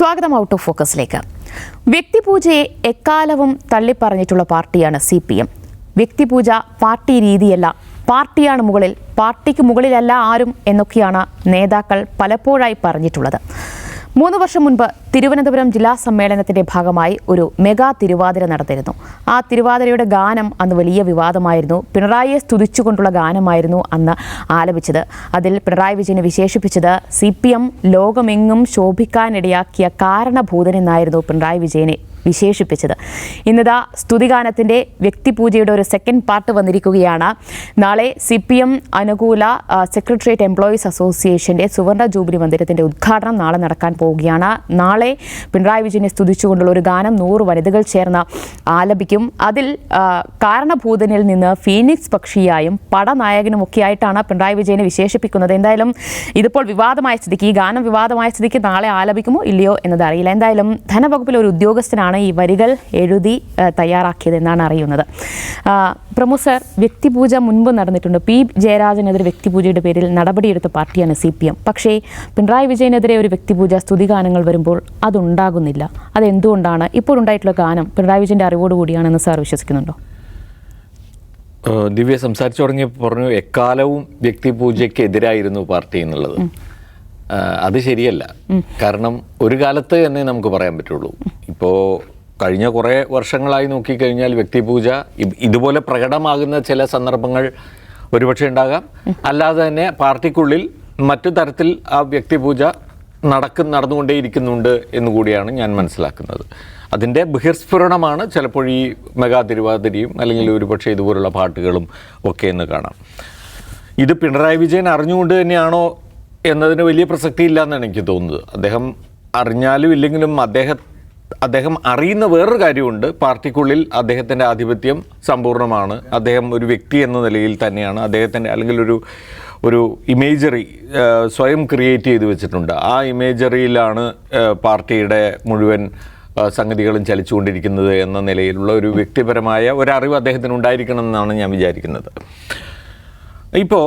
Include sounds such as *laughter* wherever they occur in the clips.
സ്വാഗതം out of ഫോക്കസിലേക്ക് വ്യക്തിപൂജയെ എക്കാലവും തള്ളിപ്പറഞ്ഞിട്ടുള്ള പാർട്ടിയാണ് സി പി എം വ്യക്തിപൂജ പാർട്ടി രീതിയല്ല പാർട്ടിയാണ് മുകളിൽ പാർട്ടിക്ക് മുകളിലല്ല ആരും എന്നൊക്കെയാണ് നേതാക്കൾ പലപ്പോഴായി പറഞ്ഞിട്ടുള്ളത്. മൂന്ന് വർഷം മുൻപ് തിരുവനന്തപുരം ജില്ലാ സമ്മേളനത്തിന്റെ ഭാഗമായി ഒരു മെഗാ തിരുവാതിര നടത്തിയിരുന്നു ആ തിരുവാതിരയുടെ ഗാനം അന്ന് വലിയ വിവാദമായിരുന്നു. പിണറായിയെ സ്തുതിച്ചുകൊണ്ടുള്ള ഗാനമായിരുന്നു അന്ന് ആലപിച്ചത്. അതിൽ പിണറായി വിജയനെ വിശേഷിപ്പിച്ചത് സി പി എം ലോകമെങ്ങും ശോഭിക്കാനിടയാക്കിയ കാരണഭൂതനെന്നായിരുന്നു പിണറായി വിജയനെ വിശേഷിപ്പിച്ചത്. ഇന്നിതാ സ്തുതിഗാനത്തിന്റെ വ്യക്തിപൂജയുടെ ഒരു സെക്കൻഡ് പാർട്ട് വന്നിരിക്കുകയാണ്. നാളെ സി പി എം അനുകൂല സെക്രട്ടേറിയറ്റ് എംപ്ലോയീസ് അസോസിയേഷന്റെ സുവർണ ജൂബിലി മന്ദിരത്തിന്റെ ഉദ്ഘാടനം നാളെ നടക്കാൻ പോവുകയാണ്. നാളെ പിണറായി വിജയനെ സ്തുതിച്ചുകൊണ്ടുള്ള ഒരു ഗാനം നൂറ് വനിതകൾ ചേർന്ന് ആലപിക്കും. അതിൽ കാരണഭൂതനിൽ നിന്ന് ഫീനിക്സ് പക്ഷിയായും പടനായകനുമൊക്കെയായിട്ടാണ് പിണറായി വിജയനെ വിശേഷിപ്പിക്കുന്നത്. എന്തായാലും ഇതിപ്പോൾ വിവാദമായ സ്ഥിതിക്ക് ഈ ഗാനം വിവാദമായ സ്ഥിതിക്ക് നാളെ ആലപിക്കുമോ ഇല്ലയോ എന്നത് അറിയില്ല. എന്തായാലും ധനവകുപ്പിലെ ഒരു ഉദ്യോഗസ്ഥനാണ് ഈ വരികൾ എഴുതി തയ്യാറാക്കിയതെന്നാണ് തയ്യാറാക്കിയത് എന്നാണ് അറിയുന്നത് പ്രമുഖ സർ വ്യക്തിപൂജ മുൻപ് നടന്നിട്ടുണ്ട്. പി. ജയരാജനെതിരെ വ്യക്തിപൂജയുടെ പേരിൽ നടപടിയെടുത്ത പാർട്ടിയാണ് സി പി എം. പക്ഷേ പിണറായി വിജയനെതിരെ ഒരു വ്യക്തിപൂജ സ്തുതിഗാനങ്ങൾ വരുമ്പോൾ അതുണ്ടാകുന്നില്ല. അതെന്തുകൊണ്ടാണ് ഇപ്പോഴുണ്ടായിട്ടുള്ള ഗാനം പിണറായി വിജയന്റെ അറിവോടുകൂടിയാണെന്ന് സാർ വിശ്വസിക്കുന്നുണ്ടോ? ദിവ്യ സംസാരിച്ചു തുടങ്ങിയപ്പോൾ പറഞ്ഞു എക്കാലവും വ്യക്തിപൂജയ്ക്ക് എതിരായിരുന്നു പാർട്ടി എന്നുള്ളത്. അത് ശരിയല്ല. കാരണം ഒരു കാലത്ത് എന്നേ നമുക്ക് പറയാൻ പറ്റുള്ളൂ. ഇപ്പോൾ കഴിഞ്ഞ കുറേ വർഷങ്ങളായി നോക്കിക്കഴിഞ്ഞാൽ വ്യക്തിപൂജ ഇതുപോലെ പ്രകടമാകുന്ന ചില സന്ദർഭങ്ങൾ ഒരുപക്ഷെ ഉണ്ടാകാം. അല്ലാതെ തന്നെ പാർട്ടിക്കുള്ളിൽ മറ്റു തരത്തിൽ ആ വ്യക്തിപൂജ നടക്കും നടന്നുകൊണ്ടേയിരിക്കുന്നുണ്ട് എന്ന് കൂടിയാണ് ഞാൻ മനസ്സിലാക്കുന്നത്. അതിന്റെ ബഹിർസ്ഫുരണമാണ് ചിലപ്പോൾ ഈ മെഗാ തിരുവാതിരിയും അല്ലെങ്കിൽ ഒരുപക്ഷെ ഇതുപോലുള്ള പാട്ടുകളും ഒക്കെ എന്ന് കാണാം. ഇത് പിണറായി വിജയൻ അറിഞ്ഞുകൊണ്ട് തന്നെയാണോ എന്നതിന് വലിയ പ്രസക്തി ഇല്ല എന്നാണ് എനിക്ക് തോന്നുന്നത്. അദ്ദേഹം അറിഞ്ഞാലും ഇല്ലെങ്കിലും അദ്ദേഹം അദ്ദേഹം അറിയുന്ന വേറൊരു കാര്യമുണ്ട്. പാർട്ടിക്കുള്ളിൽ അദ്ദേഹത്തിന്റെ ആധിപത്യം സമ്പൂർണമാണ് അദ്ദേഹം ഒരു വ്യക്തി എന്ന നിലയിൽ തന്നെയാണ്. അദ്ദേഹത്തിന്റെ അല്ലെങ്കിൽ ഒരു ഒരു ഇമേജറി സ്വയം ക്രിയേറ്റ് ചെയ്ത് വെച്ചിട്ടുണ്ട്. ആ ഇമേജറിയിലാണ് പാർട്ടിയുടെ മുഴുവൻ സംഗതികളും ചലിച്ചുകൊണ്ടിരിക്കുന്നത് എന്ന നിലയിലുള്ള ഒരു വ്യക്തിപരമായ ഒരറിവ് അദ്ദേഹത്തിന് ഉണ്ടായിരിക്കണം എന്നാണ് ഞാൻ വിചാരിക്കുന്നത്. ഇപ്പോൾ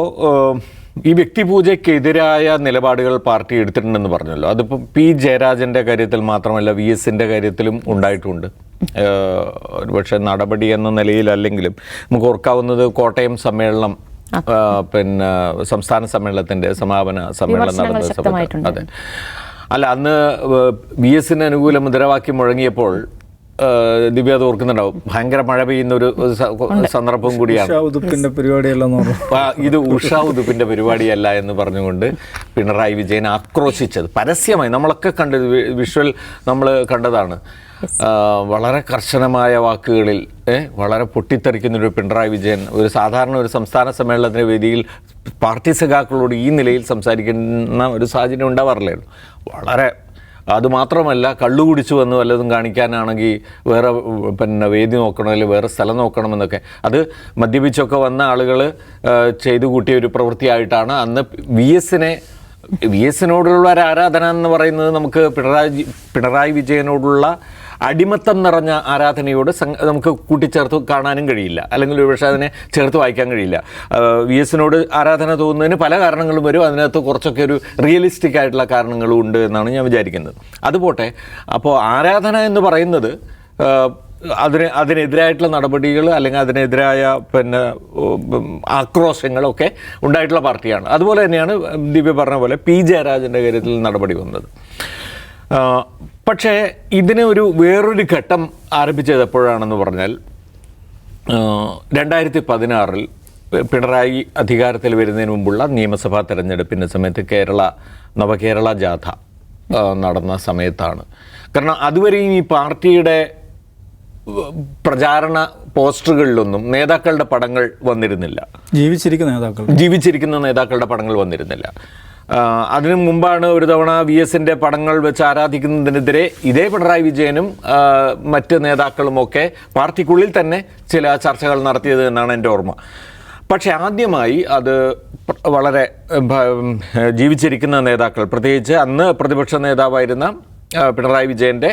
ഈ വ്യക്തിപൂജയ്ക്കെതിരായ നിലപാടുകൾ പാർട്ടി എടുത്തിട്ടുണ്ടെന്ന് പറഞ്ഞല്ലോ. അതിപ്പോൾ പി ജയരാജന്റെ കാര്യത്തിൽ മാത്രമല്ല വി എസിന്റെ കാര്യത്തിലും ഉണ്ടായിട്ടുണ്ട്. ഒരുപക്ഷെ നടപടി എന്ന നിലയിലല്ലെങ്കിലും നമുക്ക് ഓർക്കാവുന്നത് കോട്ടയം സമ്മേളനം പിന്നെ സംസ്ഥാന സമ്മേളനത്തിന്റെ സമാപന സമ്മേളനം നടന്ന സമയത്ത്. അതെ. അല്ല അന്ന് വി എസിന് അനുകൂല മുദ്രാവാക്യം മുഴങ്ങിയപ്പോൾ ദിവ്യ അത് ഓർക്കുന്നുണ്ടാവും. ഭയങ്കര മഴ പെയ്യുന്ന ഒരു സന്ദർഭം കൂടിയാണ്. ഉതുപ്പിന്റെ പരിപാടിയല്ലെന്ന് ഇത് ഉഷാ ഉതുപ്പിന്റെ പരിപാടിയല്ല എന്ന് പറഞ്ഞുകൊണ്ട് പിണറായി വിജയൻ ആക്രോശിച്ചത്. പരസ്യമായി നമ്മളൊക്കെ കണ്ടത് വിഷ്വൽ നമ്മൾ കണ്ടതാണ്. വളരെ കർശനമായ വാക്കുകളിൽ വളരെ പൊട്ടിത്തെറിക്കുന്ന ഒരു പിണറായി വിജയൻ ഒരു സാധാരണ ഒരു സംസ്ഥാന സമ്മേളനത്തിന്റെ വേദിയിൽ പാർട്ടി സഖാക്കളോട് ഈ നിലയിൽ സംസാരിക്കുന്ന ഒരു സാഹചര്യം ഉണ്ടാവാറില്ലായിരുന്നു. വളരെ അതുമാത്രമല്ല കള്ളു കുടിച്ചു വന്ന് വല്ലതും കാണിക്കാനാണെങ്കിൽ വേറെ പിന്നെ വേദി നോക്കണം അല്ലെങ്കിൽ വേറെ സ്ഥലം നോക്കണമെന്നൊക്കെ. അത് മദ്യപിച്ചൊക്കെ വന്ന ആളുകൾ ചെയ്തു കൂട്ടിയ ഒരു പ്രവൃത്തിയായിട്ടാണ്. അന്ന് വി എസിനെ വി എസിനോടുള്ള ഒരു ആരാധന എന്ന് പറയുന്നത് നമുക്ക് പിണറായി പിണറായി വിജയനോടുള്ള അടിമത്തം നിറഞ്ഞ ആരാധനയോട് നമുക്ക് കൂട്ടിച്ചേർത്ത് കാണാനും കഴിയില്ല. അല്ലെങ്കിൽ ഒരുപക്ഷെ അതിനെ ചേർത്ത് വായിക്കാൻ കഴിയില്ല. വി എസിനോട് ആരാധന തോന്നുന്നതിന് പല കാരണങ്ങളും വരും. അതിനകത്ത് കുറച്ചൊക്കെ ഒരു റിയലിസ്റ്റിക് ആയിട്ടുള്ള കാരണങ്ങളും ഉണ്ട് എന്നാണ് ഞാൻ വിചാരിക്കുന്നത്. അതുപോട്ടെ അപ്പോൾ ആരാധന എന്ന് പറയുന്നത് അതിന് അതിനെതിരായിട്ടുള്ള നടപടികൾ അല്ലെങ്കിൽ അതിനെതിരായ പിന്നെ ആക്രോശങ്ങളൊക്കെ ഉണ്ടായിട്ടുള്ള പാർട്ടിയാണ്. അതുപോലെ തന്നെയാണ് ദിവ്യ പറഞ്ഞ പോലെ പി ജയരാജന്റെ കാര്യത്തിൽ നടപടി വന്നത്. പക്ഷേ ഇതിന് ഒരു വേറൊരു ഘട്ടം ആരംഭിച്ചത് എപ്പോഴാണെന്ന് പറഞ്ഞാൽ രണ്ടായിരത്തി പതിനാറിൽ പിണറായി അധികാരത്തിൽ വരുന്നതിന് മുമ്പുള്ള നിയമസഭാ തെരഞ്ഞെടുപ്പിന്റെ സമയത്ത് കേരള നവകേരള ജാഥ നടന്ന സമയത്താണ്. കാരണം അതുവരെയും ഈ പാർട്ടിയുടെ പ്രചാരണ പോസ്റ്ററുകളിലൊന്നും നേതാക്കളുടെ പടങ്ങൾ വന്നിരുന്നില്ല. ജീവിച്ചിരിക്കുന്ന നേതാക്കൾ. ജീവിച്ചിരിക്കുന്ന നേതാക്കളുടെ പടങ്ങൾ വന്നിരുന്നില്ല. അതിനു മുമ്പാണ് ഒരു തവണ വി എസിന്റെ പടങ്ങൾ വെച്ച് ആരാധിക്കുന്നതിനെതിരെ ഇതേ പിണറായി വിജയനും മറ്റ് നേതാക്കളുമൊക്കെ പാർട്ടിക്കുള്ളിൽ തന്നെ ചില ചർച്ചകൾ നടത്തിയത് എന്നാണ് എന്റെ ഓർമ്മ. പക്ഷേ ആദ്യമായി അത് വളരെ ജീവിച്ചിരിക്കുന്ന നേതാക്കൾ. പ്രത്യേകിച്ച് അന്ന് പ്രതിപക്ഷ നേതാവായിരുന്ന പിണറായി വിജയന്റെ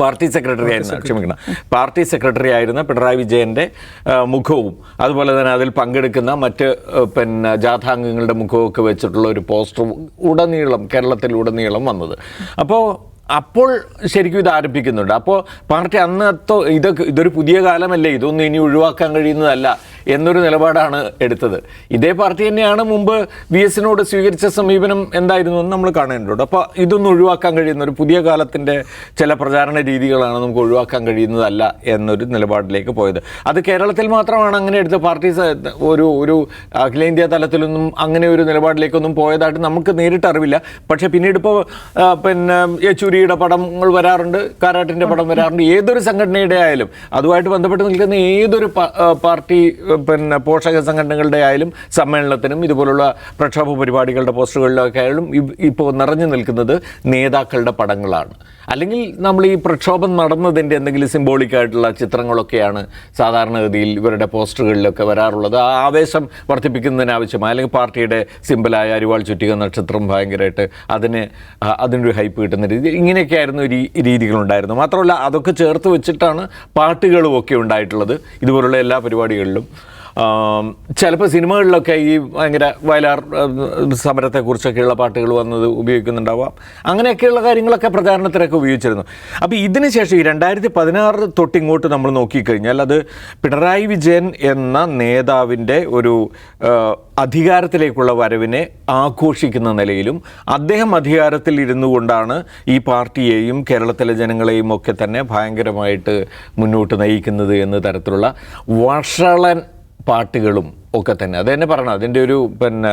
പാർട്ടി സെക്രട്ടറി ആയിരുന്ന ക്ഷമിക്കണം. പാർട്ടി സെക്രട്ടറി ആയിരുന്ന പിണറായി വിജയന്റെ മുഖവും അതുപോലെ തന്നെ അതിൽ പങ്കെടുക്കുന്ന മറ്റ് പിന്നെ ജാഥാംഗങ്ങളുടെ മുഖവും ഒക്കെ വെച്ചിട്ടുള്ള ഒരു പോസ്റ്റർ ഉടനീളം കേരളത്തിൽ ഉടനീളം വന്നത്. അപ്പോൾ അപ്പോൾ ശരിക്കും ഇത് ആരംഭിക്കുന്നുണ്ട്. അപ്പോൾ പാർട്ടി അന്നത്തോ ഇതൊക്കെ ഇതൊരു പുതിയ കാലമല്ലേ? ഇതൊന്നും ഇനി ഒഴിവാക്കാൻ കഴിയുന്നതല്ല എന്നൊരു നിലപാടാണ് എടുത്തത്. ഇതേ പാർട്ടി തന്നെയാണ് മുമ്പ് വി എസിനോട് സ്വീകരിച്ച സമീപനം എന്തായിരുന്നു എന്ന് നമ്മൾ കാണേണ്ടതുണ്ട് അപ്പോൾ ഇതൊന്നും ഒഴിവാക്കാൻ കഴിയുന്ന ഒരു പുതിയ കാലത്തിന്റെ ചില പ്രചാരണ രീതികളാണ് നമുക്ക് ഒഴിവാക്കാൻ കഴിയുന്നതല്ല എന്നൊരു നിലപാടിലേക്ക് പോയത്. അത് കേരളത്തിൽ മാത്രമാണ് അങ്ങനെ എടുത്ത പാർട്ടി ഒരു ഒരു അഖിലേന്ത്യാ തലത്തിലൊന്നും അങ്ങനെ ഒരു നിലപാടിലേക്കൊന്നും പോയതായിട്ട് നമുക്ക് നേരിട്ട് അറിവില്ല പക്ഷേ പിന്നീട് ഇപ്പോൾ പിന്നെ യെച്ചൂരിയുടെ പടങ്ങൾ വരാറുണ്ട് കാരാട്ടിന്റെ പടം വരാറുണ്ട് ഏതൊരു സംഘടനയുടെ ആയാലും. അതുമായിട്ട് ബന്ധപ്പെട്ട് നിൽക്കുന്ന ഏതൊരു പാർട്ടി പിന്നെ പോഷക സംഘടനകളുടെ ആയാലും സമ്മേളനത്തിനും ഇതുപോലുള്ള പ്രക്ഷോഭ പരിപാടികളുടെ പോസ്റ്ററുകളിലൊക്കെ ആയാലും ഇപ്പോൾ നിറഞ്ഞു നിൽക്കുന്നത് നേതാക്കളുടെ പടങ്ങളാണ്. അല്ലെങ്കിൽ നമ്മൾ ഈ പ്രക്ഷോഭം നടന്നതിന്റെ എന്തെങ്കിലും സിംബോളിക് ആയിട്ടുള്ള ചിത്രങ്ങളൊക്കെയാണ് സാധാരണഗതിയിൽ ഇവരുടെ പോസ്റ്ററുകളിലൊക്കെ വരാറുള്ളത്. ആ ആവേശം വർദ്ധിപ്പിക്കുന്നതിന് ആവശ്യമായ അല്ലെങ്കിൽ പാർട്ടിയുടെ സിമ്പിളായ അരിവാൾ ചുറ്റിക നക്ഷത്രം ഭയങ്കരമായിട്ട് അതിന് അതിനൊരു ഹൈപ്പ് കിട്ടുന്ന രീതി ഇങ്ങനെയൊക്കെയായിരുന്നു രീതികളുണ്ടായിരുന്നു മാത്രമല്ല അതൊക്കെ ചേർത്ത് വെച്ചിട്ടാണ് പാട്ടുകളും ഒക്കെ ഉണ്ടായിട്ടുള്ളത്. ഇതുപോലുള്ള എല്ലാ പരിപാടികളിലും. ചിലപ്പോൾ സിനിമകളിലൊക്കെ ഈ ഭയങ്കര വയലാർ സമരത്തെക്കുറിച്ചൊക്കെയുള്ള പാട്ടുകൾ വന്നത് ഉപയോഗിക്കുന്നുണ്ടാവാം. അങ്ങനെയൊക്കെയുള്ള കാര്യങ്ങളൊക്കെ പ്രചാരണത്തിനൊക്കെ ഉപയോഗിച്ചിരുന്നു. അപ്പോൾ ഇതിന് ശേഷം ഈ രണ്ടായിരത്തി പതിനാറ് തൊട്ടിങ്ങോട്ട് നമ്മൾ നോക്കിക്കഴിഞ്ഞാൽ അത് പിണറായി വിജയൻ എന്ന നേതാവിന്റെ ഒരു അധികാരത്തിലേക്കുള്ള വരവിനെ ആഘോഷിക്കുന്ന നിലയിലും അദ്ദേഹം അധികാരത്തിൽ ഇരുന്നു കൊണ്ടാണ് ഈ പാർട്ടിയെയും കേരളത്തിലെ ജനങ്ങളെയും ഒക്കെ തന്നെ ഭയങ്കരമായിട്ട് മുന്നോട്ട് നയിക്കുന്നത് എന്ന തരത്തിലുള്ള വഷളൻ പാട്ടുകളും ഒക്കെ തന്നെ. അത് തന്നെ പറയണം അതിന്റെ ഒരു പിന്നെ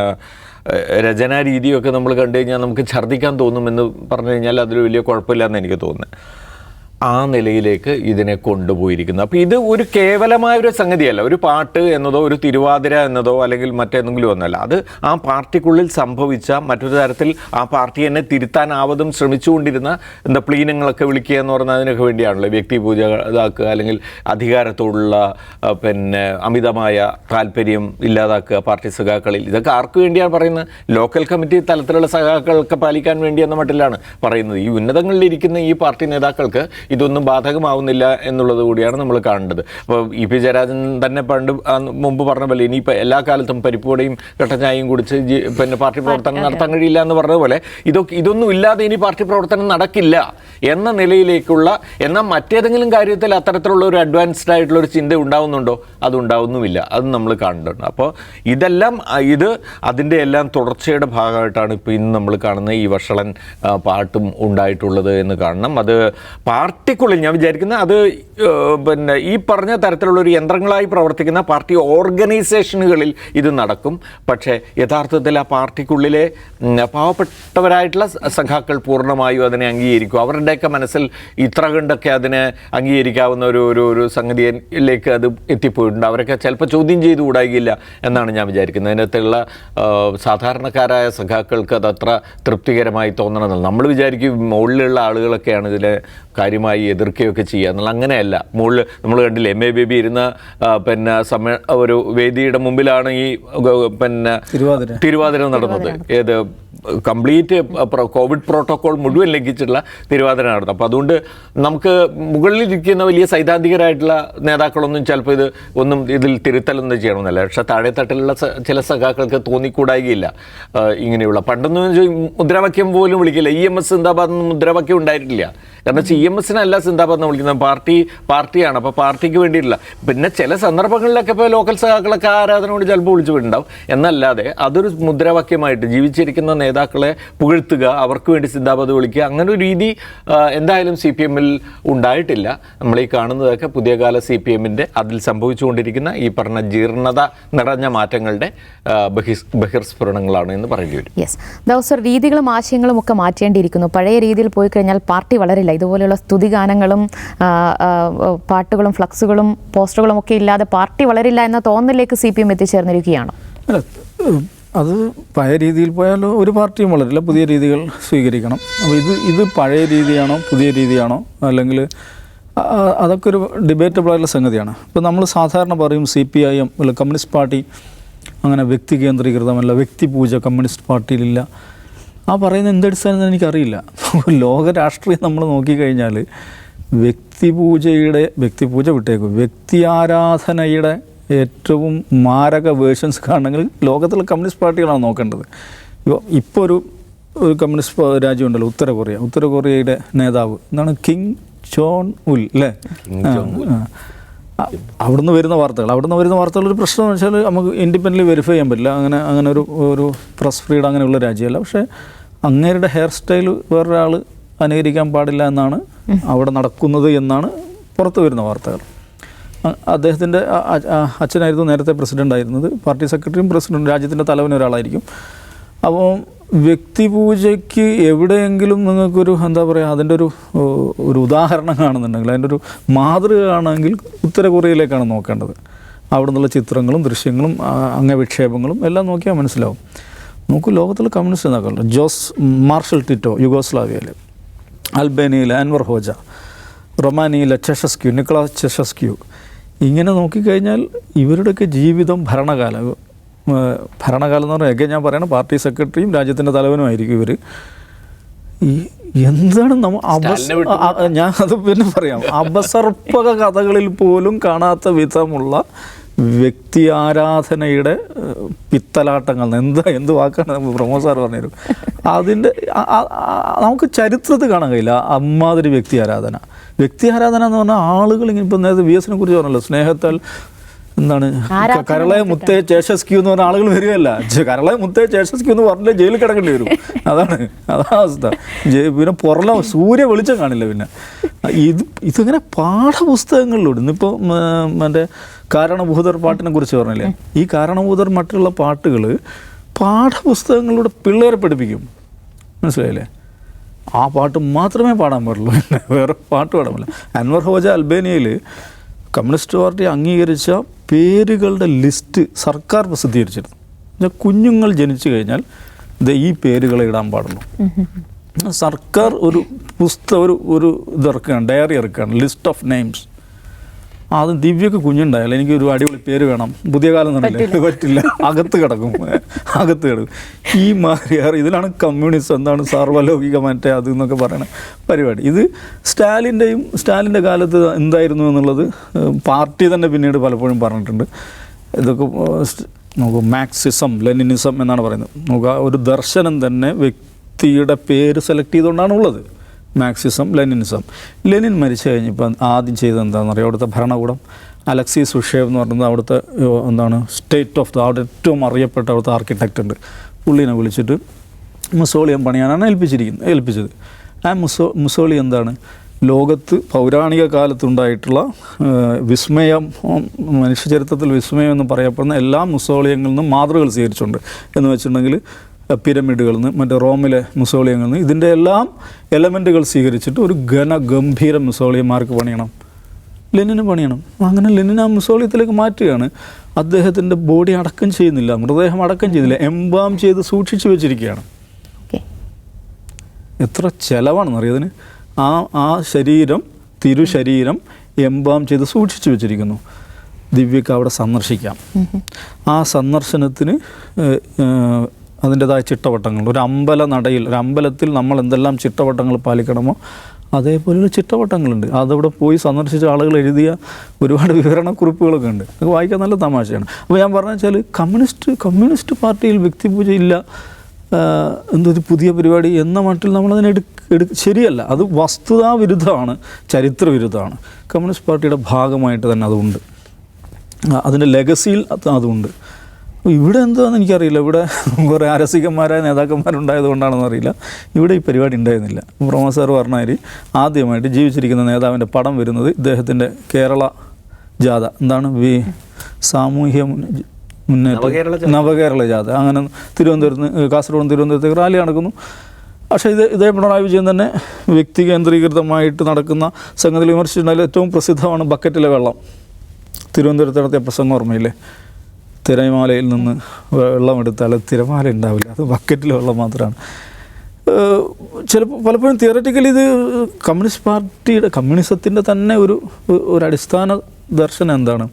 രചനാ രീതിയൊക്കെ നമ്മൾ കണ്ടു കഴിഞ്ഞാൽ നമുക്ക് ഛർദ്ദിക്കാൻ തോന്നുമെന്ന് പറഞ്ഞു കഴിഞ്ഞാൽ അതിൽ വലിയ കുഴപ്പമില്ലെന്ന് എനിക്ക് തോന്നുന്നത്. ആ നിലയിലേക്ക് ഇതിനെ കൊണ്ടുപോയിരിക്കുന്നത് അപ്പോൾ ഇത് ഒരു കേവലമായ ഒരു സംഗതിയല്ല. ഒരു പാട്ട് എന്നതോ ഒരു തിരുവാതിര എന്നതോ അല്ലെങ്കിൽ മറ്റേതെങ്കിലും ഒന്നല്ല. അത് ആ പാർട്ടിക്കുള്ളിൽ സംഭവിച്ച മറ്റൊരു തരത്തിൽ ആ പാർട്ടി എന്നെ തിരുത്താനാവതും ശ്രമിച്ചുകൊണ്ടിരുന്ന എന്താ പ്ലീനങ്ങളൊക്കെ വിളിക്കുക എന്ന് പറഞ്ഞാൽ അതിനൊക്കെ വേണ്ടിയാണല്ലോ. വ്യക്തി പൂജ ഇതാക്കുക അല്ലെങ്കിൽ അധികാരത്തോടുള്ള പിന്നെ അമിതമായ താല്പര്യം ഇല്ലാതാക്കുക പാർട്ടി സഖാക്കളിൽ. ഇതൊക്കെ ആർക്ക് വേണ്ടിയാണ് പറയുന്നത്? ലോക്കൽ കമ്മിറ്റി തലത്തിലുള്ള സഖാക്കൾക്ക് പാലിക്കാൻ വേണ്ടി എന്ന മട്ടിലാണ് പറയുന്നത്. ഈ ഉന്നതങ്ങളിലിരിക്കുന്ന ഈ പാർട്ടി നേതാക്കൾക്ക് ഇതൊന്നും ബാധകമാവുന്നില്ല എന്നുള്ളത് കൂടിയാണ് നമ്മൾ കാണേണ്ടത്. അപ്പോൾ ഇ പി ജയരാജൻ തന്നെ പണ്ട് മുമ്പ് പറഞ്ഞ പോലെ ഇനിയിപ്പോൾ എല്ലാ കാലത്തും പരിപ്പുവടയും കട്ടച്ചായയും കുടിച്ച് പിന്നെ പാർട്ടി പ്രവർത്തനം നടത്താൻ കഴിയില്ല എന്ന് പറഞ്ഞ പോലെ ഇതൊക്കെ ഇതൊന്നും ഇല്ലാതെ ഇനി പാർട്ടി പ്രവർത്തനം നടക്കില്ല എന്ന നിലയിലേക്കുള്ള എന്നാൽ മറ്റേതെങ്കിലും കാര്യത്തിൽ അത്തരത്തിലുള്ള ഒരു അഡ്വാൻസ്ഡ് ആയിട്ടുള്ള ഒരു ചിന്ത ഉണ്ടാവുന്നുണ്ടോ? അത് ഉണ്ടാവുന്നുമില്ല. അത് നമ്മൾ കാണുന്നുണ്ട് അപ്പോൾ ഇതെല്ലാം ഇത് അതിന്റെ എല്ലാം തുടർച്ചയുടെ ഭാഗമായിട്ടാണ് ഇപ്പോൾ ഇന്ന് നമ്മൾ കാണുന്ന ഈ വഷളൻ പാട്ടും ഉണ്ടായിട്ടുള്ളത് എന്ന് കാണണം. അത് പാർട്ടിക്കുള്ളിൽ ഞാൻ വിചാരിക്കുന്നത് അത് പിന്നെ ഈ പറഞ്ഞ തരത്തിലുള്ള ഒരു യന്ത്രങ്ങളായി പ്രവർത്തിക്കുന്ന പാർട്ടി ഓർഗനൈസേഷനുകളിൽ ഇത് നടക്കും. പക്ഷേ യഥാർത്ഥത്തിൽ ആ പാർട്ടിക്കുള്ളിലെ പാവപ്പെട്ടവരായിട്ടുള്ള സഖാക്കൾ പൂർണമായും അതിനെ അംഗീകരിക്കും. അവരുടെയൊക്കെ മനസ്സിൽ ഇത്ര കണ്ടൊക്കെ അതിനെ അംഗീകരിക്കാവുന്ന ഒരു ഒരു ഒരു സംഗതിയിലേക്ക് അത് എത്തിപ്പോയിട്ടുണ്ട്. അവരൊക്കെ ചിലപ്പോൾ ചോദ്യം ചെയ്തു കൂടായില്ല എന്നാണ് ഞാൻ വിചാരിക്കുന്നത്. അതിനകത്തുള്ള സാധാരണക്കാരായ സഖാക്കൾക്ക് അത് അത്ര തൃപ്തികരമായി തോന്നണമെന്നില്ല. നമ്മൾ വിചാരിക്കും മുകളിലുള്ള ആളുകളൊക്കെയാണ് ഇതിനെ കാര്യമായി എതിർക്കുകയൊക്കെ ചെയ്യുക. എന്നുള്ള അങ്ങനെയല്ല. മുകളിൽ നമ്മൾ കണ്ടില്ല എം എ ബേബി ഇരുന്ന പിന്നെ സമ്മേ ഒരു വേദിയുടെ മുമ്പിലാണ് ഈ പിന്നെ തിരുവാതിര. നടന്നത്. ഏത് കംപ്ലീറ്റ് കോവിഡ് പ്രോട്ടോകോൾ മുഴുവൻ ലംഘിച്ചിട്ടുള്ള തിരുവാതിര നടന്നു അപ്പോൾ അതുകൊണ്ട് നമുക്ക് മുകളിലിരിക്കുന്ന വലിയ സൈദ്ധാന്തികരായിട്ടുള്ള നേതാക്കളൊന്നും ചിലപ്പോൾ ഇത് ഒന്നും ഇതിൽ തിരുത്തലൊന്നും ചെയ്യണമെന്നല്ല. പക്ഷെ താഴെത്തട്ടിലുള്ള ചില സഖാക്കൾക്ക് തോന്നിക്കൂടായികയില്ല ഇങ്ങനെയുള്ള. പണ്ടൊന്നും വെച്ചാൽ മുദ്രാവാക്യം പോലും വിളിക്കില്ല. ഇ എം എസ് സിന്ദാബാദ് മുദ്രാവാക്യം ഉണ്ടായിട്ടില്ല. കാരണം വെച്ചാൽ ഇ എം എസിനല്ല സിന്ദാബാദ് എന്ന് വിളിക്കുന്നത്. പാർട്ടി പാർട്ടിയാണ്. അപ്പോൾ പാർട്ടിക്ക് വേണ്ടിയിട്ടില്ല. പിന്നെ ചില സന്ദർഭങ്ങളിലൊക്കെ ഇപ്പോൾ ലോക്കൽ സഖാക്കളൊക്കെ കൊണ്ട് ചിലപ്പോൾ വിളിച്ചു വിട്ടുണ്ടാവും എന്നല്ലാതെ അതൊരു മുദ്രാവാക്യമായിട്ട് ജീവിച്ചിരിക്കുന്ന നേതാക്കളെ പുകഴ്ത്തുക അവർക്ക് വേണ്ടി സിന്ദാബാദ് വിളിക്കുക അങ്ങനെ ഒരു രീതി എന്തായാലും സി പി എമ്മിൽ ഉണ്ടായിട്ടില്ല. നമ്മൾ ഈ കാണുന്നതൊക്കെ പുതിയ കാല സി പി എമ്മിന്റെ അതിൽ സംഭവിച്ചുകൊണ്ടിരിക്കുന്ന ഈ പറഞ്ഞ ജീർണത നിറഞ്ഞ മാറ്റങ്ങളുടെ ബഹിർസ്ഫുരണങ്ങളാണ് എന്ന് പറയേണ്ടി വരും. യെസ് ദൗസർ രീതികളും ആശയങ്ങളും ഒക്കെ മാറ്റേണ്ടിയിരിക്കുന്നു. പഴയ രീതിയിൽ പോയി കഴിഞ്ഞാൽ പാർട്ടി വളരില്ല. ഇതുപോലെയുള്ള സ്തുതിഗാനങ്ങളും ഗാനങ്ങളും പാട്ടുകളും ഫ്ലക്സുകളും പോസ്റ്ററുകളും ഒക്കെ ഇല്ലാതെ പാർട്ടി വളരില്ല എന്ന തോന്നലിലേക്ക് സി പി എം എത്തിച്ചേർന്നിരിക്കുകയാണ്. അത് പഴയ രീതിയിൽ പോയാലോ ഒരു പാർട്ടിയും വളരില്ല പുതിയ രീതികൾ സ്വീകരിക്കണം. അപ്പോൾ ഇത് ഇത് പഴയ രീതിയാണോ പുതിയ രീതിയാണോ അല്ലെങ്കിൽ അതൊക്കെ ഒരു ഡിബേറ്റബിളായിട്ടുള്ള സംഗതിയാണ്. ഇപ്പോൾ നമ്മൾ സാധാരണ പറയും സി പി ഐ എം അല്ല കമ്മ്യൂണിസ്റ്റ് പാർട്ടി അങ്ങനെ വ്യക്തി കേന്ദ്രീകൃതമല്ല വ്യക്തി പൂജ കമ്മ്യൂണിസ്റ്റ് പാർട്ടിയിലില്ല ആ പറയുന്ന എന്തടിസ്ഥാനം എനിക്കറിയില്ല. *laughs* ലോക രാഷ്ട്രീയം നമ്മൾ നോക്കിക്കഴിഞ്ഞാൽ വ്യക്തിപൂജയുടെ വ്യക്തിപൂജ വിട്ടേക്കും. വ്യക്തി ആരാധനയുടെ ഏറ്റവും മാരക വേർഷൻസ് കാണണമെങ്കിൽ ലോകത്തിലെ കമ്മ്യൂണിസ്റ്റ് പാർട്ടികളാണ് നോക്കേണ്ടത്. ഇപ്പോൾ ഇപ്പോൾ ഒരു ഒരു കമ്മ്യൂണിസ്റ്റ് രാജ്യമുണ്ടല്ലോ ഉത്തര കൊറിയ ഉത്തര കൊറിയയുടെ നേതാവ്. എന്താണ്? കിങ് ചോൺ ഉൽ അല്ലേ? അവിടുന്ന് വരുന്ന വാർത്തകൾ. അവിടുന്ന് വരുന്ന വാർത്തകൾ ഒരു പ്രശ്നം എന്ന് വെച്ചാൽ നമുക്ക് ഇൻഡിപെൻഡന്റ് വെരിഫൈ ചെയ്യാൻ പറ്റില്ല. അങ്ങനെ അങ്ങനെ ഒരു ഒരു പ്രസ് ഫ്രീഡം അങ്ങനെയുള്ള രാജ്യമല്ല. പക്ഷേ അങ്ങേരുടെ ഹെയർ സ്റ്റൈൽ വേറൊരാൾ അനുകരിക്കാൻ പാടില്ല എന്നാണ് അവിടെ നടക്കുന്നത് എന്നാണ് പുറത്തു വരുന്ന വാർത്തകൾ. അദ്ദേഹത്തിന്റെ അച്ഛനായിരുന്നു നേരത്തെ പ്രസിഡന്റ് ആയിരുന്നത്. പാർട്ടി സെക്രട്ടറിയും പ്രസിഡന്റ് രാജ്യത്തിന്റെ തലവൻ ഒരാളായിരിക്കും. അപ്പോൾ വ്യക്തിപൂജയ്ക്ക് എവിടെയെങ്കിലും നിങ്ങൾക്കൊരു എന്താ പറയുക അതിന്റെ ഒരു ഒരു ഉദാഹരണം കാണുന്നുണ്ടെങ്കിൽ അതിന്റെ ഒരു മാതൃക കാണുമെങ്കിൽ ഉത്തര കൊറിയയിലേക്കാണ് നോക്കേണ്ടത്. അവിടെ നിന്നുള്ള ചിത്രങ്ങളും ദൃശ്യങ്ങളും അംഗവിക്ഷേപങ്ങളും എല്ലാം നോക്കിയാൽ മനസ്സിലാവും. നോക്കൂ ലോകത്തിൽ കമ്മ്യൂണിസ്റ്റ് നേതാക്കളുണ്ട് ജോസ് മാർഷൽ ടിറ്റോ യുഗോസ്ലാവിയയിൽ അൽബേനിയയിൽ അൻവർ ഹോജ റൊമാനിയയിലെ ചെഷസ്ക്യൂ നിക്കളാസ് ചെഷസ്ക്യൂ ഇങ്ങനെ നോക്കിക്കഴിഞ്ഞാൽ ഇവരുടെയൊക്കെ ജീവിതം ഭരണകാലം ഭരണകാലം എന്ന് പറഞ്ഞാൽ ഒക്കെ ഞാൻ പറയണം പാർട്ടി സെക്രട്ടറിയും രാജ്യത്തിന്റെ തലവനുമായിരിക്കും ഇവർ ഈ എന്താണ് നമ്മൾ അബസ് ഞാൻ അത് പിന്നെ പറയാം. അപസർപ്പക കഥകളിൽ പോലും കാണാത്ത വിധമുള്ള വ്യക്തി ആരാധനയുടെ പിത്തലാട്ടങ്ങൾ. എന്താ എന്ത് വാക്കാണ് പ്രമോദ് സാർ പറഞ്ഞത്? അതിന്റെ നമുക്ക് ചരിത്രത്തിൽ കാണാൻ കഴിയില്ല. അമ്മാതിരി വ്യക്തി ആരാധന. വ്യക്തി ആരാധന എന്ന് പറഞ്ഞാൽ ആളുകൾ ഇങ്ങനെ ഇപ്പം നേരത്തെ വി എസിനെ കുറിച്ച് പറഞ്ഞല്ലോ. സ്നേഹത്താൽ എന്താണ് കരളെ മുത്തേ ചേഷസ്ക്യൂ എന്ന് പറഞ്ഞ ആളുകൾ വരികയല്ല. കരളെ മുത്തേ ചേഷസ്ക്യൂ എന്ന് പറഞ്ഞാൽ ജയിലിൽ കിടക്കേണ്ടി വരും. അതാണ്. അതാ അവസ്ഥ. പിന്നെ പുറല സൂര്യ വെളിച്ചം കാണില്ല പിന്നെ. ഇത് ഇതിങ്ങനെ പാഠപുസ്തകങ്ങളിലൂടെ ഇന്നിപ്പോൾ മറ്റേ കാരണഭൂതർ പാട്ടിനെ കുറിച്ച് പറഞ്ഞില്ലേ? ഈ കാരണഭൂതർ മറ്റുള്ള പാട്ടുകൾ പാഠപുസ്തകങ്ങളിലൂടെ പിള്ളേരെ പഠിപ്പിക്കും. മനസ്സിലായില്ലേ? ആ പാട്ട് മാത്രമേ പാടാൻ പാടുള്ളൂ. പിന്നെ വേറെ പാട്ട് പാടാൻ പറ്റില്ല അൻവർ ഹോജ അൽബേനിയയിൽ കമ്മ്യൂണിസ്റ്റ് പാർട്ടി അംഗീകരിച്ച പേരുകളുടെ ലിസ്റ്റ് സർക്കാർ പ്രസിദ്ധീകരിച്ചിരുന്നു. എന്നാൽ കുഞ്ഞുങ്ങൾ ജനിച്ചു കഴിഞ്ഞാൽ ഇത് ഈ പേരുകളെ ഇടാൻ പാടുള്ളൂ. സർക്കാർ ഒരു പുസ്തക ഒരു ഒരു ഇതിറക്കുകയാണ് ഡയറി ഇറക്കുകയാണ് ലിസ്റ്റ് ഓഫ് നെയിംസ്. അത് ദിവ്യക്ക് കുഞ്ഞുണ്ടായാലും എനിക്ക് ഒരു അടിപൊളി പേര് വേണം. പുതിയ കാലം തന്നെ പറ്റില്ല. അകത്ത് കിടക്കും. അകത്ത് കിടക്കും. ഈ മാറിയാർ ഇതിലാണ് കമ്മ്യൂണിസം. എന്താണ് സാർവലൗകിക? മറ്റേ അത് എന്നൊക്കെ പറയണ പരിപാടി. ഇത് സ്റ്റാലിന്റെയും സ്റ്റാലിന്റെ കാലത്ത് എന്തായിരുന്നു എന്നുള്ളത് പാർട്ടി തന്നെ പിന്നീട് പലപ്പോഴും പറഞ്ഞിട്ടുണ്ട്. ഇതൊക്കെ നമുക്ക് നോക്കൂ മാക്സിസം ലെനിനിസം എന്നാണ് പറയുന്നത്. നോക്കുക ഒരു ദർശനം തന്നെ വ്യക്തിയുടെ പേര് സെലക്ട് ചെയ്തുകൊണ്ടാണ് ഉള്ളത് മാക്സിസം ലെനിനിസം. ലെനിൻ മരിച്ചു കഴിഞ്ഞപ്പോൾ ആദ്യം ചെയ്തത് എന്താണെന്ന് അറിയാം അവിടുത്തെ ഭരണകൂടം. അലക്സി സുഷേവ് എന്ന് പറയുന്നത് അവിടുത്തെ എന്താണ് സ്റ്റേറ്റ് ഓഫ് ദ അവിടെ ഏറ്റവും അറിയപ്പെട്ട അവിടുത്തെ ആർക്കിടെക്റ്റ് ഉണ്ട്. പുള്ളിനെ വിളിച്ചിട്ട് മുസോളിയം പണിയാനാണ് ഏൽപ്പിച്ചിരിക്കുന്നത് ഏൽപ്പിച്ചത്. ആ മുസോ മുസോളി എന്താണ്? ലോകത്ത് പൗരാണിക കാലത്തുണ്ടായിട്ടുള്ള വിസ്മയം മനുഷ്യചരിത്രത്തിൽ വിസ്മയം എന്ന് പറയപ്പെടുന്ന എല്ലാ മുസോളിയങ്ങളിൽ നിന്നും മാതൃകൾ സ്വീകരിച്ചിട്ടുണ്ട്. എന്ന് വെച്ചിട്ടുണ്ടെങ്കിൽ പിരമിഡുകളിൽ നിന്ന് മറ്റേ റോമിലെ മുസോളിയങ്ങളിൽ നിന്ന് ഇതിന്റെ എല്ലാം എലമെന്റുകൾ സ്വീകരിച്ചിട്ട് ഒരു ഘനഗംഭീര മുസോളിയന്മാർക്ക് പണിയണം. ലെനിന് പണിയണം. അങ്ങനെ ലെനിൻ ആ മുസോളിയത്തിലേക്ക് മാറ്റുകയാണ്. അദ്ദേഹത്തിന്റെ ബോഡി അടക്കം ചെയ്യുന്നില്ല മൃതദേഹം അടക്കം ചെയ്യുന്നില്ല എംബാം ചെയ്ത് സൂക്ഷിച്ചു വെച്ചിരിക്കുകയാണ്. എത്ര ചെലവാണെന്ന് അറിയതിന് ആ ആ ശരീരം തിരുശരീരം എംബാം ചെയ്ത് സൂക്ഷിച്ചു വെച്ചിരിക്കുന്നു. ദിവ്യക്ക് അവിടെ സന്ദർശിക്കാം. ആ സന്ദർശനത്തിന് അതിന്റെതായ ചിട്ടവട്ടങ്ങൾ ഒരു അമ്പല നടയിൽ ഒരു അമ്പലത്തിൽ നമ്മൾ എന്തെല്ലാം ചിട്ടവട്ടങ്ങൾ പാലിക്കണമോ അതേപോലെയുള്ള ചിട്ടവട്ടങ്ങളുണ്ട്. അതവിടെ പോയി സന്ദർശിച്ച ആളുകൾ എഴുതിയ ഒരുപാട് വിവരണക്കുറിപ്പുകളൊക്കെ ഉണ്ട്. അത് വായിക്കാൻ നല്ല തമാശയാണ്. അപ്പോൾ ഞാൻ പറഞ്ഞു വെച്ചാൽ കമ്മ്യൂണിസ്റ്റ് കമ്മ്യൂണിസ്റ്റ് പാർട്ടിയിൽ വ്യക്തിപൂജ ഇല്ല എന്തൊരു പുതിയ പരിപാടി എന്ന മട്ടിൽ നമ്മളതിനെ എടുക്ക എടു ശരിയല്ല. അത് വസ്തുതാവിരുദ്ധമാണ് ചരിത്ര വിരുദ്ധമാണ്. കമ്മ്യൂണിസ്റ്റ് പാർട്ടിയുടെ ഭാഗമായിട്ട് തന്നെ അതുണ്ട്. അതിന്റെ ലെഗസിയിൽ അത് അതുണ്ട്. ഇവിടെ എന്താണെന്ന് എനിക്കറിയില്ല. ഇവിടെ കുറേ അരസികന്മാരായ നേതാക്കന്മാരുണ്ടായത് കൊണ്ടാണെന്ന് അറിയില്ല. ഇവിടെ ഈ പരിപാടി ഉണ്ടായിരുന്നില്ല. പ്രൊമോദ് സാർ പറഞ്ഞാൽ ആദ്യമായിട്ട് ജീവിച്ചിരിക്കുന്ന നേതാവിന്റെ പടം വരുന്നത് ഇദ്ദേഹത്തിന്റെ കേരള ജാഥ. എന്താണ്? വി സാമൂഹ്യ മുന്നേറ്റം. നവകേരള ജാഥ. അങ്ങനെ തിരുവനന്തപുരത്ത് നിന്ന് കാസർഗോഡ് തിരുവനന്തപുരത്തേക്ക് റാലി നടക്കുന്നു. പക്ഷേ ഇത് ഇതേ പിണറായി വിജയൻ തന്നെ വ്യക്തി കേന്ദ്രീകൃതമായിട്ട് നടക്കുന്ന സംഗതിയിൽ വിമർശിച്ചിട്ടുണ്ടെങ്കിൽ ഏറ്റവും പ്രസിദ്ധമാണ് ബക്കറ്റിലെ വെള്ളം. തിരുവനന്തപുരത്ത് നടത്തിയ പ്രസംഗം ഓർമ്മയില്ലേ? തിരമാലയിൽ നിന്ന് വെള്ളമെടുത്താൽ തിരമാല ഉണ്ടാവില്ല. അത് ബക്കറ്റിലെ വെള്ളം മാത്രമാണ്. ചിലപ്പോൾ പലപ്പോഴും തിയററ്റിക്കലി ഇത് കമ്മ്യൂണിസ്റ്റ് പാർട്ടിയുടെ കമ്മ്യൂണിസത്തിന്റെ തന്നെ ഒരു ഒരു അടിസ്ഥാന ദർശനം എന്താണ്?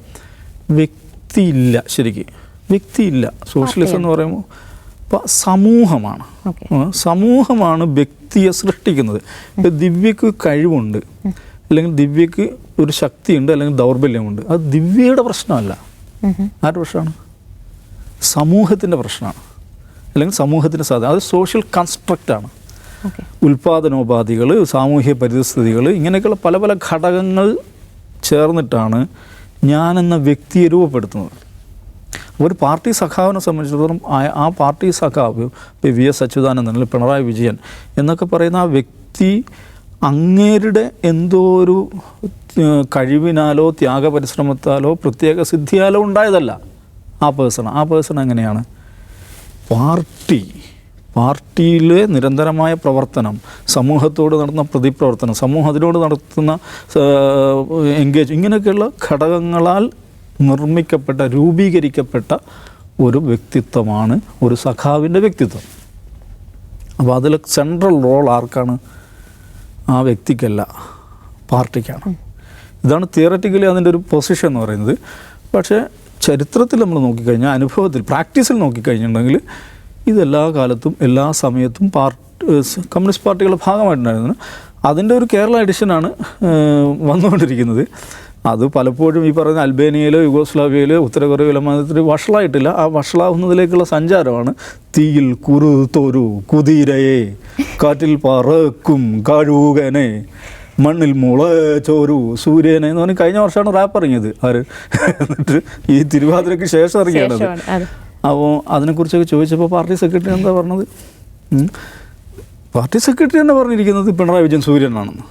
വ്യക്തിയില്ല ശരിക്കും. വ്യക്തിയില്ല. സോഷ്യലിസം എന്ന് പറയുമ്പോൾ പ- സമൂഹമാണ്. സമൂഹമാണ് വ്യക്തിയെ സൃഷ്ടിക്കുന്നത്. ഇപ്പം ദിവ്യക്ക് കഴിവുണ്ട്. അല്ലെങ്കിൽ ദിവ്യക്ക് ഒരു ശക്തിയുണ്ട് അല്ലെങ്കിൽ ദൗർബല്യമുണ്ട്. അത് ദിവ്യയുടെ പ്രശ്നമല്ല. ആരുടെ പ്രശ്നമാണ്? സമൂഹത്തിന്റെ പ്രശ്നമാണ്. അല്ലെങ്കിൽ സമൂഹത്തിന്റെ സാധ്യത. അത് സോഷ്യൽ കൺസ്ട്രക്റ്റാണ് ഉൽപാദനോപാധികൾ സാമൂഹ്യ പരിസ്ഥിതികൾ ഇങ്ങനെയൊക്കെയുള്ള പല പല ഘടകങ്ങൾ ചേർന്നിട്ടാണ് ഞാനെന്ന വ്യക്തിയെ രൂപപ്പെടുത്തുന്നത്. ഒരു പാർട്ടി സഖാവിനെ സംബന്ധിച്ചിടത്തോളം ആ- ആ പാർട്ടി സഖാവ് ഇപ്പോൾ വി എസ് അച്യുതാനന്ദൻ അല്ലെങ്കിൽ പിണറായി വിജയൻ എന്നൊക്കെ പറയുന്ന ആ വ്യക്തി അങ്ങേരുടെ എന്തോ ഒരു കഴിവിനാലോ ത്യാഗപരിശ്രമത്താലോ പ്രത്യേക സിദ്ധിയാലോ ഉണ്ടായതല്ല ആ പേഴ്സൺ. ആ പേഴ്സൺ എങ്ങനെയാണ്? പാർട്ടി പാർട്ടിയിലെ നിരന്തരമായ പ്രവർത്തനം സമൂഹത്തോട് നടത്തുന്ന പ്രതിപ്രവർത്തനം സമൂഹത്തിനോട് നടത്തുന്ന എൻഗേജ് ഇങ്ങനെയൊക്കെയുള്ള ഘടകങ്ങളാൽ നിർമ്മിക്കപ്പെട്ട രൂപീകരിക്കപ്പെട്ട ഒരു വ്യക്തിത്വമാണ് ഒരു സഖാവിന്റെ വ്യക്തിത്വം. അപ്പോൾ അതിൽ സെൻട്രൽ റോൾ ആർക്കാണ്? ആ വ്യക്തിക്കല്ല പാർട്ടിക്കാണ്. ഇതാണ് തിയററ്റിക്കലി അതിന്റെ ഒരു പൊസിഷൻ എന്ന് പറയുന്നത്. പക്ഷേ ചരിത്രത്തിൽ നമ്മൾ നോക്കിക്കഴിഞ്ഞാൽ അനുഭവത്തിൽ പ്രാക്ടീസിൽ നോക്കിക്കഴിഞ്ഞിട്ടുണ്ടെങ്കിൽ ഇതെല്ലാ കാലത്തും എല്ലാ സമയത്തും പാർട്ടി കമ്മ്യൂണിസ്റ്റ് പാർട്ടികളുടെ ഭാഗമായിട്ടുണ്ടായിരുന്നു. അതിന്റെ ഒരു കേരള എഡിഷനാണ് വന്നുകൊണ്ടിരിക്കുന്നത്. അത് പലപ്പോഴും ഈ പറയുന്ന അൽബേനിയയിലോ യുഗോസ്ലാവിയയിലോ ഉത്തര കൊറിയയിലോ മതത്തിൽ വഷളായിട്ടില്ല. ആ വഷളാവുന്നതിലേക്കുള്ള സഞ്ചാരമാണ് തീയിൽ കുറുത്തൊരു കുതിരയെ കാറ്റിൽ പറക്കും കഴുകനെ മണ്ണിൽ മുള ചോരു സൂര്യനെ എന്ന് പറഞ്ഞ് കഴിഞ്ഞ വർഷമാണ് റാപ്പ് ഇറങ്ങിയത്. ആര്? എന്നിട്ട് ഈ തിരുവാതിരയ്ക്ക് ശേഷം ഇറങ്ങിയാണത് അപ്പോൾ അതിനെക്കുറിച്ചൊക്കെ ചോദിച്ചപ്പോൾ പാർട്ടി സെക്രട്ടറി എന്താ പറഞ്ഞത്? പാർട്ടി സെക്രട്ടറി തന്നെ പറഞ്ഞിരിക്കുന്നത് പിണറായി വിജയൻ സൂര്യനാണെന്ന്.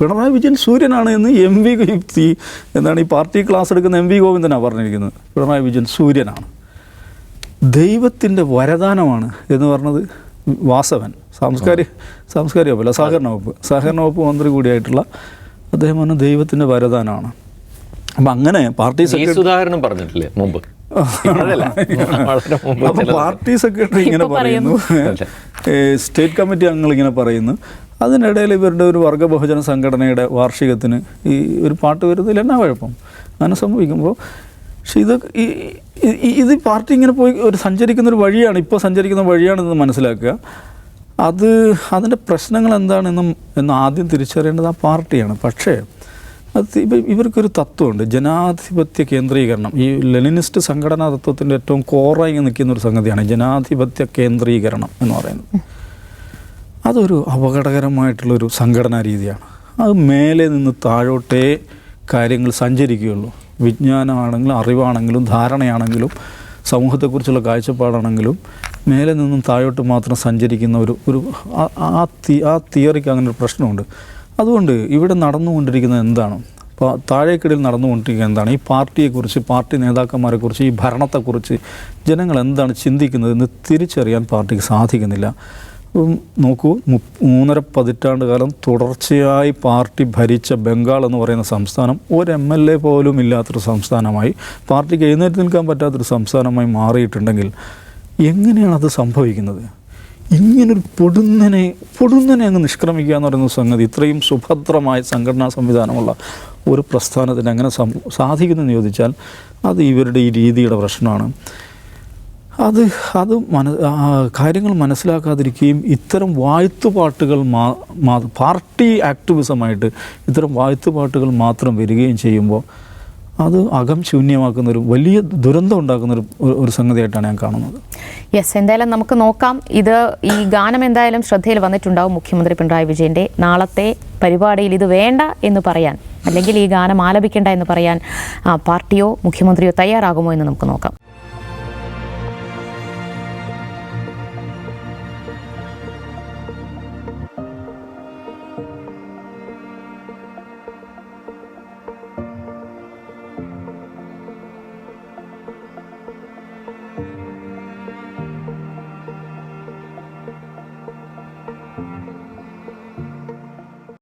പിണറായി വിജയൻ സൂര്യനാണ് എന്ന് എം വി ഈ എന്താണ് ഈ പാർട്ടി ക്ലാസ് എടുക്കുന്ന എം വി ഗോവിന്ദനാണ് പറഞ്ഞിരിക്കുന്നത്. പിണറായി വിജയൻ സൂര്യനാണ്. ദൈവത്തിന്റെ വരദാനമാണ് എന്ന് പറഞ്ഞത് വാസവൻ. സാംസ്കാരിക സാംസ്കാരിക വകുപ്പല്ല സഹകരണ വകുപ്പ്. സഹകരണ വകുപ്പ് മന്ത്രി കൂടിയായിട്ടുള്ള അദ്ദേഹം പറഞ്ഞ ദൈവത്തിന്റെ വരദാനമാണ്. അപ്പം അങ്ങനെ പാർട്ടി സുധാകരനും പറഞ്ഞിട്ടില്ലേ മുമ്പ്? അപ്പം. പാർട്ടി സെക്രട്ടറി ഇങ്ങനെ പറയുന്നു. സ്റ്റേറ്റ് കമ്മിറ്റി അംഗങ്ങൾ ഇങ്ങനെ പറയുന്നു. അതിനിടയിൽ ഇവരുടെ ഒരു വർഗ ബഹുജന സംഘടനയുടെ വാർഷികത്തിന് ഈ ഒരു പാട്ട് വരുന്നതിൽ എന്നാ കുഴപ്പം? അങ്ങനെ സംഭവിക്കുമ്പോൾ പക്ഷെ ഇത് ഇത് പാർട്ടി ഇങ്ങനെ പോയി ഒരു സഞ്ചരിക്കുന്ന ഒരു വഴിയാണ് ഇപ്പോൾ സഞ്ചരിക്കുന്ന വഴിയാണെന്ന് മനസ്സിലാക്കുക. അത് അതിന്റെ പ്രശ്നങ്ങൾ എന്താണെന്നും എന്ന് ആദ്യം തിരിച്ചറിയേണ്ടത് ആ പാർട്ടിയാണ്. പക്ഷേ അത് ഇപ്പം ഇവർക്കൊരു തത്വമുണ്ട്. ജനാധിപത്യ കേന്ദ്രീകരണം. ഈ ലെനിനിസ്റ്റ് സംഘടനാ തത്വത്തിന്റെ ഏറ്റവും കോറായി നിൽക്കുന്ന ഒരു സംഗതിയാണ് ജനാധിപത്യ കേന്ദ്രീകരണം എന്ന് പറയുന്നത്. അതൊരു അപകടകരമായിട്ടുള്ളൊരു സംഘടനാ രീതിയാണ്. അത് മേലെ നിന്ന് താഴോട്ടേ കാര്യങ്ങൾ സഞ്ചരിക്കുകയുള്ളൂ. വിജ്ഞാനമാണെങ്കിലും അറിവാണെങ്കിലും ധാരണയാണെങ്കിലും സമൂഹത്തെക്കുറിച്ചുള്ള കാഴ്ചപ്പാടാണെങ്കിലും മേലെ നിന്നും താഴോട്ട് മാത്രം സഞ്ചരിക്കുന്ന ഒരു ഒരു ആ- ആ ആ തിയറിക്ക് അങ്ങനെ ഒരു പ്രശ്നമുണ്ട്. അതുകൊണ്ട് ഇവിടെ നടന്നുകൊണ്ടിരിക്കുന്നത് എന്താണ്? താഴേക്കിടയിൽ നടന്നുകൊണ്ടിരിക്കുന്നത് എന്താണ്? ഈ പാർട്ടിയെക്കുറിച്ച് പാർട്ടി നേതാക്കന്മാരെക്കുറിച്ച് ഈ ഭരണത്തെക്കുറിച്ച് ജനങ്ങൾ എന്താണ് ചിന്തിക്കുന്നത് എന്ന് തിരിച്ചറിയാൻ പാർട്ടിക്ക് സാധിക്കുന്നില്ല. നോക്കൂ മൂന്നര പതിറ്റാണ്ട് കാലം തുടർച്ചയായി പാർട്ടി ഭരിച്ച ബംഗാൾ എന്ന് പറയുന്ന സംസ്ഥാനം ഒരു എം എൽ എ പോലും ഇല്ലാത്തൊരു സംസ്ഥാനമായി പാർട്ടിക്ക് എഴുന്നേറ്റ് നിൽക്കാൻ പറ്റാത്തൊരു സംസ്ഥാനമായി മാറിയിട്ടുണ്ടെങ്കിൽ എങ്ങനെയാണ് അത് സംഭവിക്കുന്നത്? ഇങ്ങനൊരു പൊടുന്നനെ പൊടുന്നനെ അങ്ങ് നിഷ്ക്രമിക്കുക എന്ന് പറയുന്ന സംഗതി ഇത്രയും സുഭദ്രമായ സംഘടനാ സംവിധാനമുള്ള ഒരു പ്രസ്ഥാനത്തിന് അങ്ങനെ സാധിക്കുന്നെന്ന് ചോദിച്ചാൽ അത് ഇവരുടെ ഈ രീതിയുടെ പ്രശ്നമാണ്. അത് അത് മന കാര്യങ്ങൾ മനസ്സിലാക്കാതിരിക്കുകയും ഇത്തരം വാഴ്ത്തുപാട്ടുകൾ മാ പാർട്ടി ആക്ടിവിസമായിട്ട് ഇത്തരം വാഴ്ത്തുപാട്ടുകൾ മാത്രം വരികയും ചെയ്യുമ്പോൾ അത് അകം ശൂന്യമാക്കുന്നൊരു വലിയ ദുരന്തം ഉണ്ടാക്കുന്ന ഒരു സംഗതിയായിട്ടാണ് ഞാൻ കാണുന്നത്. യെസ് എന്തായാലും നമുക്ക് നോക്കാം. ഇത് ഈ ഗാനം എന്തായാലും ശ്രദ്ധയിൽ വന്നിട്ടുണ്ടാവും മുഖ്യമന്ത്രി പിണറായി വിജയന്റെ നാളത്തെ പരിപാടിയിൽ ഇത് വേണ്ട എന്ന് പറയാൻ അല്ലെങ്കിൽ ഈ ഗാനം ആലപിക്കേണ്ട എന്ന് പറയാൻ പാർട്ടിയോ മുഖ്യമന്ത്രിയോ തയ്യാറാകുമോ എന്ന് നമുക്ക് നോക്കാം.